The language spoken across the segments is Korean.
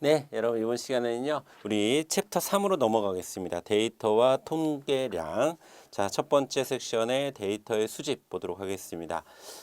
네, 여러분 이번 시간에는요. 우리 챕터 3으로 넘어가겠습니다. 데이터와 통계량. 자, 첫 번째 섹션의 데이터의 수집 보도록 하겠습니다.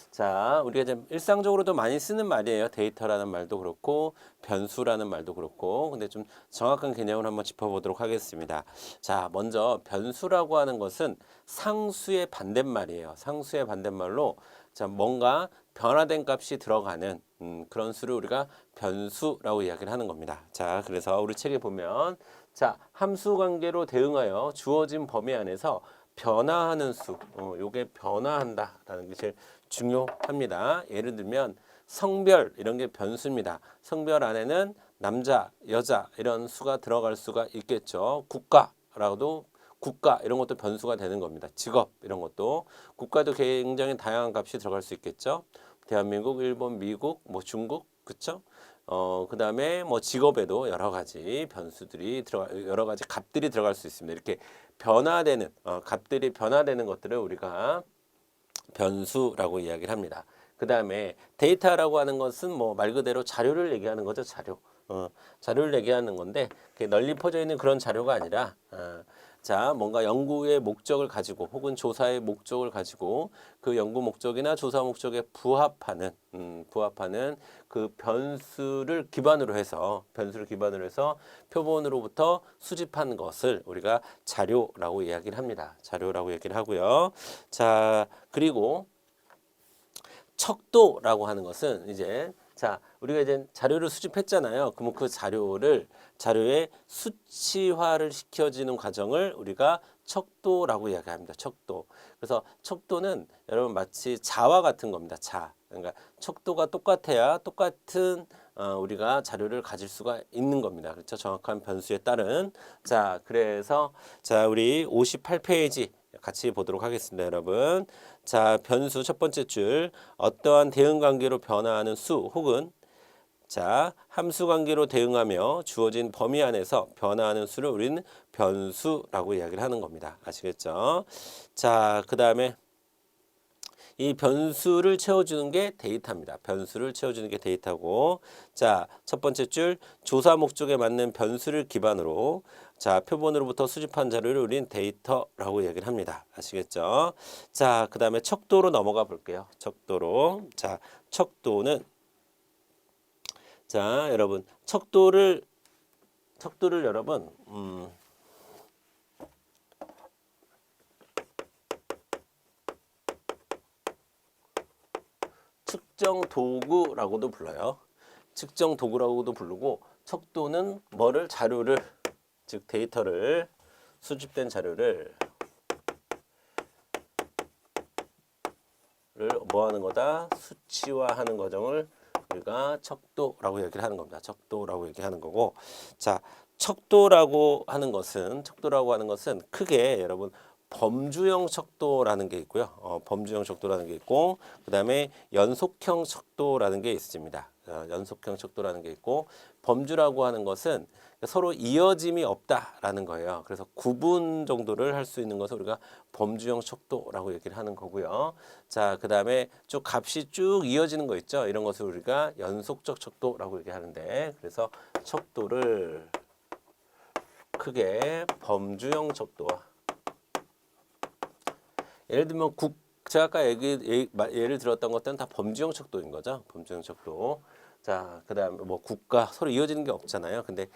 자, 우리가 좀 일상적으로도 많이 쓰는 말이에요. 데이터라는 말도 그렇고 변수라는 말도 그렇고. 근데 좀 정확한 개념을 한번 짚어 보도록 하겠습니다. 자, 먼저 변수라고 하는 것은 상수의 반대말이에요. 상수의 반대말로 자, 뭔가 변화된 값이 들어가는 음, 그런 수를 우리가 변수라고 이야기를 하는 겁니다. 자, 그래서 우리 책에 보면 자, 함수 관계로 대응하여 주어진 범위 안에서 변화하는 수, 어, 요게 변화한다라는 게 제일 중요합니다. 예를 들면 성별 이런 게 변수입니다. 성별 안에는 남자, 여자 이런 수가 들어갈 수가 있겠죠. 국가라고도 국가 이런 것도 변수가 되는 겁니다. 직업 이런 것도 국가도 굉장히 다양한 값이 들어갈 수 있겠죠. 대한민국, 일본, 미국, 뭐 중국, 그쵸? 어, 그 다음에 뭐 직업에도 여러 가지 변수들이 들어가, 여러 가지 값들이 들어갈 수 있습니다. 이렇게 변화되는, 어, 값들이 변화되는 것들을 우리가 변수라고 이야기를 합니다. 그 다음에 데이터라고 하는 것은 뭐 말 그대로 자료를 얘기하는 거죠, 자료. 어, 자료를 얘기하는 건데 그게 널리 퍼져 있는 그런 자료가 아니라 어, 자 뭔가 연구의 목적을 가지고 혹은 조사의 목적을 가지고 그 연구 목적이나 조사 목적에 부합하는 음, 부합하는 그 변수를 기반으로 해서 변수를 기반으로 해서 표본으로부터 수집한 것을 우리가 자료라고 이야기를 합니다. 자료라고 얘기를 하고요. 자 그리고 척도라고 하는 것은 이제 자 우리가 이제 자료를 수집했잖아요. 그러면 그 자료를 자료의 수치화를 시켜지는 과정을 우리가 척도라고 이야기합니다. 척도. 그래서 척도는 여러분 마치 자와 같은 겁니다. 자. 그러니까 척도가 똑같아야 똑같은 어, 우리가 자료를 가질 수가 있는 겁니다. 그렇죠? 정확한 변수에 따른. 자, 그래서 자, 우리 58페이지 같이 보도록 하겠습니다, 여러분. 자, 변수 첫 번째 줄 어떠한 대응 관계로 변화하는 수 혹은 자, 함수 관계로 대응하며 주어진 범위 안에서 변화하는 수를 우리는 변수라고 이야기를 하는 겁니다. 아시겠죠? 자, 그 다음에 이 변수를 채워주는 게 데이터입니다. 변수를 채워주는 게 데이터고, 자, 첫 번째 줄 조사 목적에 맞는 변수를 기반으로 자, 표본으로부터 수집한 자료를 우린 데이터라고 얘기를 합니다. 아시겠죠? 자, 그 다음에 척도로 넘어가 볼게요. 척도로. 자, 척도는 자, 여러분, 척도를 척도를 여러분, 음, 측정 도구라고도 불러요. 측정 도구라고도 부르고 척도는 뭐를 자료를 즉 데이터를 수집된 자료를 뭐 하는 거다? 수치화하는 과정을 우리가 척도라고 얘기를 하는 겁니다. 척도라고 얘기하는 거고 자 척도라고 하는 것은 척도라고 하는 것은 크게 여러분 범주형 척도라는 게 있고요. 어, 범주형 척도라는 게 있고 그다음에 연속형 척도라는 게 있습니다. 어, 연속형 척도라는 게 있고 범주라고 하는 것은 서로 이어짐이 없다라는 거예요. 그래서 구분 정도를 할 수 있는 것을 우리가 범주형 척도라고 얘기를 하는 거고요. 자, 그 다음에 쭉 값이 쭉 이어지는 거 있죠. 이런 것을 우리가 연속적 척도라고 얘기하는데 그래서 척도를 크게 범주형 척도와 예를 들면 국 제가 아까 얘기, 마- 예를 들었던 것들은 다 범주형 척도인 거죠. 범주형 척도. 자, 그다음에 뭐 국가 서로 이어지는 게 없잖아요. 근데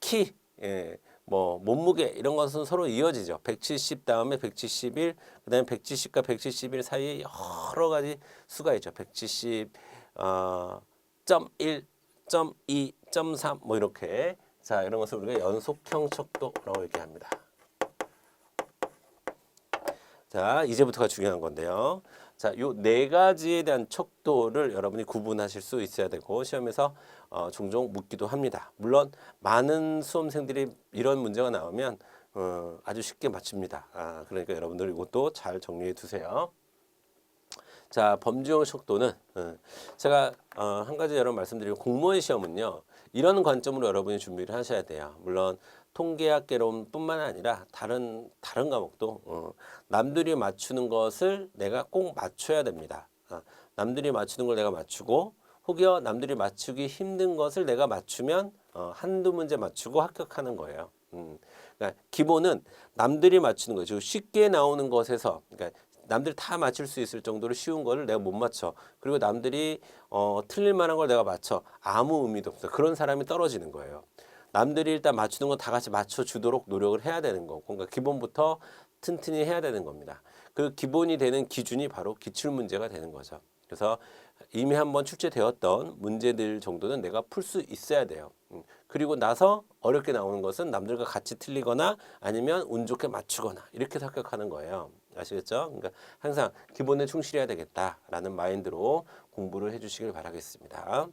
키, 예, 뭐 몸무게 이런 것은 서로 이어지죠. 170 다음에 171, 그다음에 170과 171 사이에 여러 가지 수가 있죠. 170, 어, 점 1, 점 2, 점 3, 뭐 이렇게 자 이런 것을 우리가 연속형 척도라고 얘기합니다. 자, 이제부터가 중요한 건데요. 자, 요 네 가지에 대한 척도를 여러분이 구분하실 수 있어야 되고 시험에서 어, 종종 묻기도 합니다. 물론 많은 수험생들이 이런 문제가 나오면 어, 아주 쉽게 맞춥니다. 아, 그러니까 여러분들 이것도 잘 정리해 두세요. 자, 범주형 척도는 어, 제가 어, 한 가지 여러분 말씀드리고 공무원 시험은요. 이런 관점으로 여러분이 준비를 하셔야 돼요. 물론 통계학 개론뿐만 아니라 다른 다른 과목도 어, 남들이 맞추는 것을 내가 꼭 맞춰야 됩니다. 어, 남들이 맞추는 걸 내가 맞추고 혹여 남들이 맞추기 힘든 것을 내가 맞추면 어, 한두 문제 맞추고 합격하는 거예요. 음. 그러니까 기본은 남들이 맞추는 거죠. 쉽게 나오는 것에서 그러니까 남들 다 맞출 수 있을 정도로 쉬운 거를 내가 못 맞춰. 그리고 남들이 어, 틀릴 만한 걸 내가 맞춰. 아무 의미도 없어. 그런 사람이 떨어지는 거예요. 남들이 일단 맞추는 건 다 같이 맞춰주도록 노력을 해야 되는 거고, 그러니까 기본부터 튼튼히 해야 되는 겁니다. 그 기본이 되는 기준이 바로 기출 문제가 되는 거죠. 그래서 이미 한번 출제되었던 문제들 정도는 내가 풀 수 있어야 돼요. 음. 그리고 나서 어렵게 나오는 것은 남들과 같이 틀리거나 아니면 운 좋게 맞추거나 이렇게 합격하는 거예요. 아시겠죠? 그러니까 항상 기본에 충실해야 되겠다라는 마인드로 공부를 해주시길 바라겠습니다.